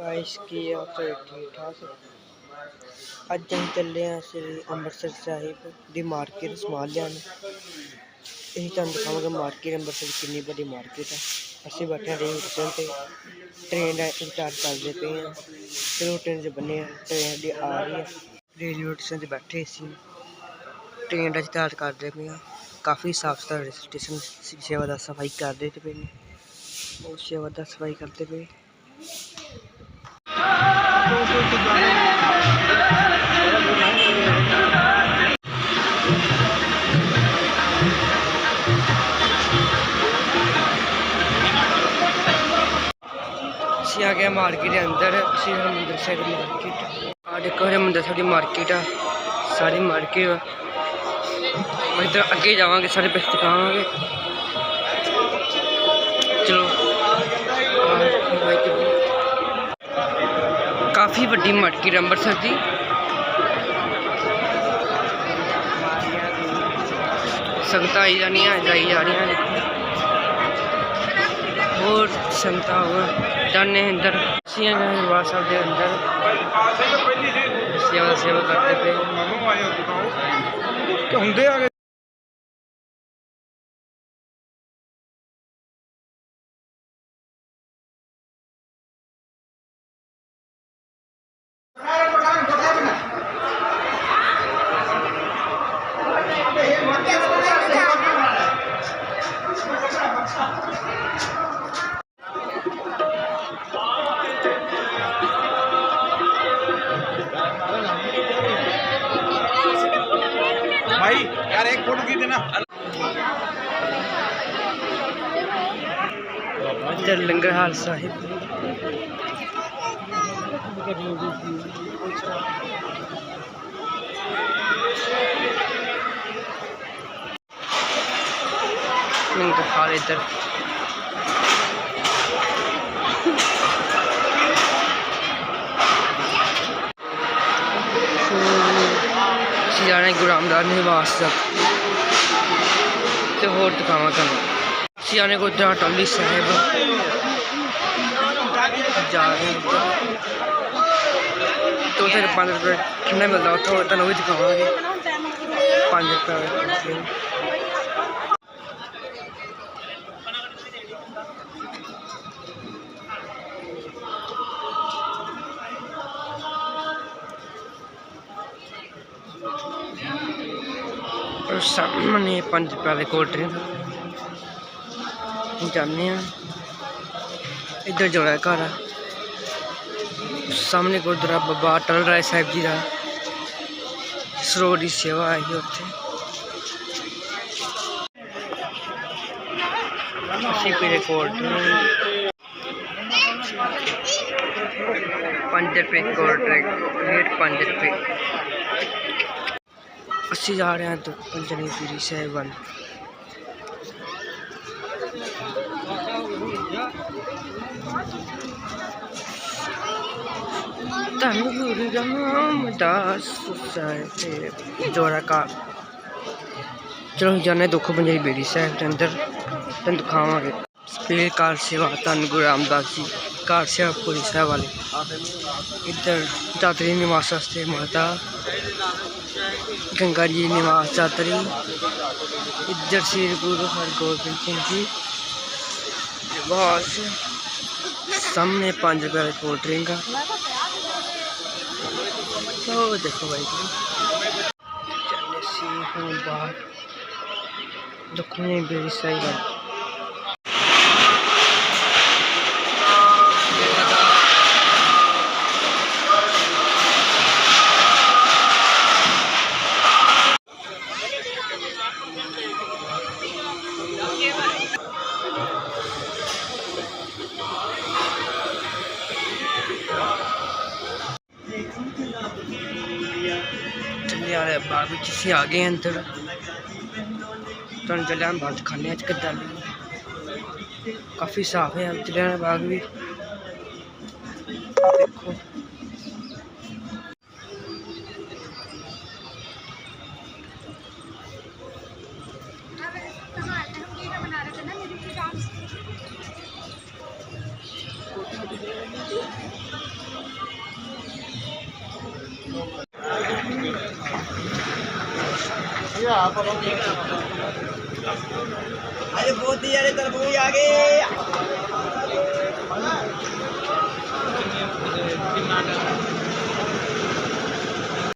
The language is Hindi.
ਗਾਇਸ ਕੀ ਆਪ ਸਾਰੇ ਠੀਕ ਠਾਕ ਅੱਜ ਅਸੀਂ ਚੱਲੇ ਆ ਸ੍ਰੀ ਅੰਮ੍ਰਿਤਸਰ ਸਾਹਿਬ ਦੀ ਮਾਰਕੀਟ ਸਮਾਨ ਲੈਣ। ਅਸੀਂ ਤੁਹਾਨੂੰ ਦਿਖਾਵਾਂਗੇ ਮਾਰਕੀਟ ਅੰਮ੍ਰਿਤਸਰ ਦੀ ਕਿੰਨੀ ਵੱਡੀ ਮਾਰਕੀਟ ਹੈ ਅਸੀਂ ਬੈਠੇ ਹਾਂ ਸਟੇਸ਼ਨ ਤੇ। ਟ੍ਰੇਨ ਦਾ ਇੰਤਜ਼ਾਰ ਕਰਦੇ ਪਏ ਹਾਂ। ਚਲੋ ਟ੍ਰੇਨ 'ਚ ਬੰਨੇ ਹਾਂ। ਟ੍ਰੇਨ ਆ ਰਹੀ ਹੈ ਰੇਲਵੇ ਸਟੇਸ਼ਨ ਤੇ ਬੈਠੇ ਸੀ ਟ੍ਰੇਨ ਦਾ ਇੰਤਜ਼ਾਰ ਕਰਦੇ ਪਏ ਹਾਂ। ਕਾਫੀ ਸਾਫ਼ ਸੁਥਰਾ ਸਟੇਸ਼ਨ ਸੇਵਾ ਦਾ ਸਫ਼ਾਈ ਕਰਦੇ ਤੇ ਪਏ ਨੇ। ਉਹ ਸੇਵਾ ਦਾ ਸਫ਼ਾਈ ਕਰਦੇ ਪਏ। ਅਸੀਂ ਆ ਗਏ ਮਾਰਕੀਟ ਦੇ ਅੰਦਰ ਸ਼੍ਰੀ ਹਰਿਮੰਦਰ ਸਾਹਿਬ ਦੀ ਮਾਰਕੀਟ ਆ ਦੇਖੋ ਹਰਿਮੰਦਰ ਸਾਹਿਬ ਦੀ ਮਾਰਕੀਟ ਆ ਸਾਰੀ ਮਾਰਕੀਟ ਆ ਮੈਂ ਇੱਧਰ ਅੱਗੇ ਜਾਵਾਂਗੇ ਸਾਰੇ ਪਿੱਛੇ ਦਿਖਾਵਾਂਗੇ ਚਲੋ ਆਹ ਵਾਹਿਗੁਰੂ। ਕਾਫੀ ਵੱਡੀ ਮਾਰਕੀਟ ਅੰਮ੍ਰਿਤਸਰ ਦੀ ਸੰਗਤਾਂ ਆਈ ਜਾਣੀਆਂ ਜਾਈ ਜਾ ਰਹੀਆਂ ਨੇ ਹੋਰ ਸੰਗਤਾਂ ਹੋਰ जाने अंदर सियाँ के अंदर सेवा सेवा करते थे Thank you. यार एक फ़ोटो की देना। चल लंगर हाल साहिब। लंगर हाल इधर। ਅਸੀਂ ਜਾਣਾ ਹੈ ਗੁਰੂ ਰਾਮਦਾਸ ਨਿਵਾਸ ਤੱਕ ਤੇ ਹੋਰ ਦਿਖਾਵਾਂ ਤੁਹਾਨੂੰ ਅਸੀਂ ਜਾਣੇ ਕੋ ਜਾ ਟੋਲੀ ਸਾਹਿਬ ਜਾ ਰਹੇ ਹਾਂ ਤੋਂ ਫਿਰ 5 ਰੁਪਏ ਕਿੰਨਾ ਮਿਲਦਾ ਉੱਥੋਂ ਤੁਹਾਨੂੰ ਵੀ ਦਿਖਾਵਾਂਗੇ 5 ਰੁਪਏ ਔਰ ਸਾਹਮਣੇ 5 ਰੁਪਏ ਵਾਲੇ ਕੋਲਡ ਡਰਿੰਕ ਜਾਂਦੇ ਆ ਇੱਧਰ ਜੋੜਾ ਘਰ ਆ ਸਾਹਮਣੇ ਗੁਰਦੁਆਰਾ ਬਾਬਾ ਅਟਲ ਰਾਏ ਸਾਹਿਬ ਜੀ ਦਾ ਸਰੋਵਰ ਦੀ ਸੇਵਾ ਆਈ ਉੱਥੇ ਅਸੀਂ ਪੀਰੇ ਕੋਲਡ ਡਰਿੰਕ 5 ਰੁਪਏ ਕੋਲਡ ਡਰਿੰਕ ਰੇਟ 5 ਰੁਪਏ अस्सी जा रहे हैं तो पंचनी पूरी सेवन धन गुरु रामदास जोरा का चलो जाने दुख पंजाबी बेड़ी साहब के अंदर तेन दिखावे स्पीड कार सेवा धन गुरु रामदास जी। नमस्कार शेखपुरी साहब वाले। इधर चातरी निवास वास्ते माता गंगा जी निवास चातरी इधर श्री गुरु हरगोबिंद सिंह जी, निवास। सामने पाँच रुपये वाली कोल्ड ड्रिंक का तो देखो भाई। चले बाहर। दुखने बेरी सही बात बाग से आ गए अंदर तुम चले बंद खाने अच्छा काफ़ी साफ़ है चले बाग भी। देखो। अरे बहुत दिया रे तरबूज आ गए